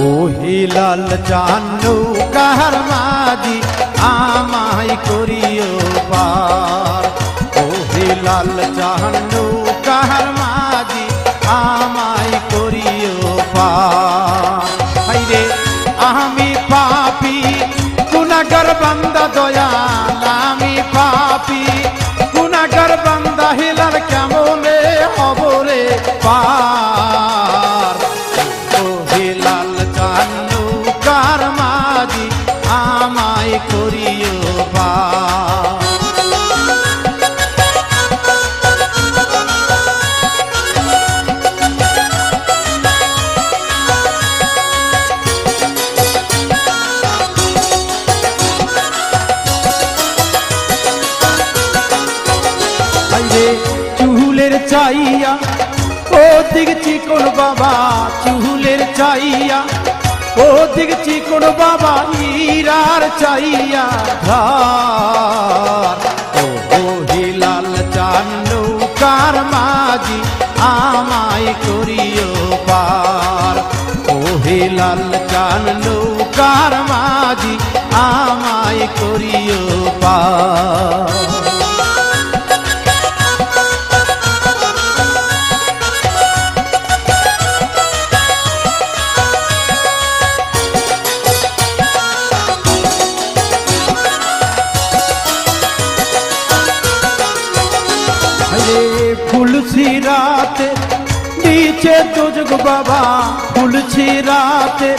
ও Hilal Channu কাহার মাঝি, আমায় করিও পার। ও হিলাল চান্নু কাহার মাঝি, আমায় করিও পার। হাইরে, আমি পাপি গুনাগার বান্দা দয়াল, আমি পাপি গুনাগার বান্দা হিলাল কেমনে হবরে পার? চাইয়া। ও দিক চিকন বাবা চুলের চাইয়া। ও দিক চিকন বাবা ইরার চাইয়া। ধার ও হিলাল চান্নু কার মাঝি, আমায় করিও পার। ও হিলাল চান্নু কার মাঝি, আমায় করিও পার। ফুলছি রাতে নিচে তোজগ বাবা ফুলছি রাতে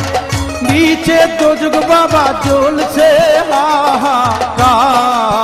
নিচে তোজগ বাবা জ্বলছে হাহাকার।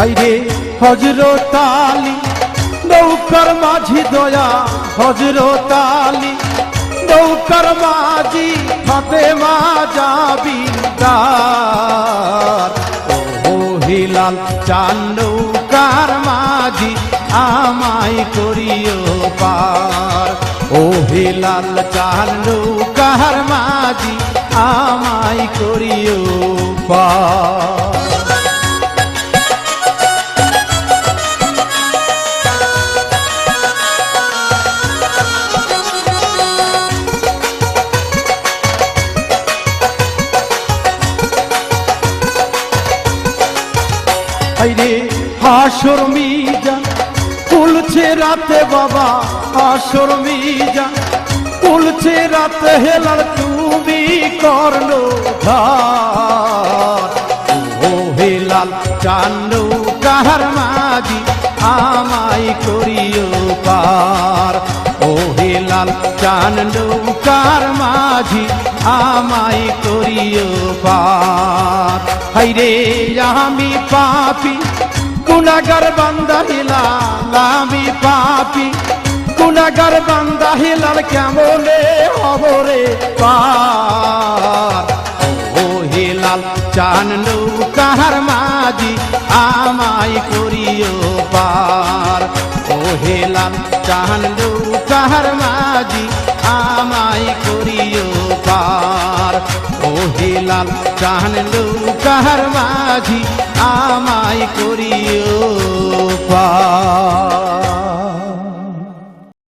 হাইরে হজরত আলী। নৌকার মাঝি দয়া, হজরত আলী। নৌকার মাঝি হাতে মা যাবি ও হিলাল চান নৌকার মাঝি আমায় করিও পার। ও হিলাল চান নৌকার মাঝি আমায় করিও পার। হাইরে হাসর মিজা কুলছে রাতে বাবা হাসর মিজা কুলছে রাতে হেলার তুমি কর্ণ ধার ও হেলাল চান্নু কাহার মাঝি আমায় করিও পার। ও হেলাল চান্নু কার মাঝি আমায় করিও পার। হাইরে, আমি পাপি। গুনাগার বান্দা হিলাল, আমি পাপি। গুনাগার বান্দা হিলাল, কেমনে হবরে পার ও হিলাল, চান কাহার মাঝি, আমায় করিও পার। ও হেলাল, চান কাহার মাঝি, আমায় করিও পার। মহিলাল চান লৌকার মাঝি আমায় করিও পা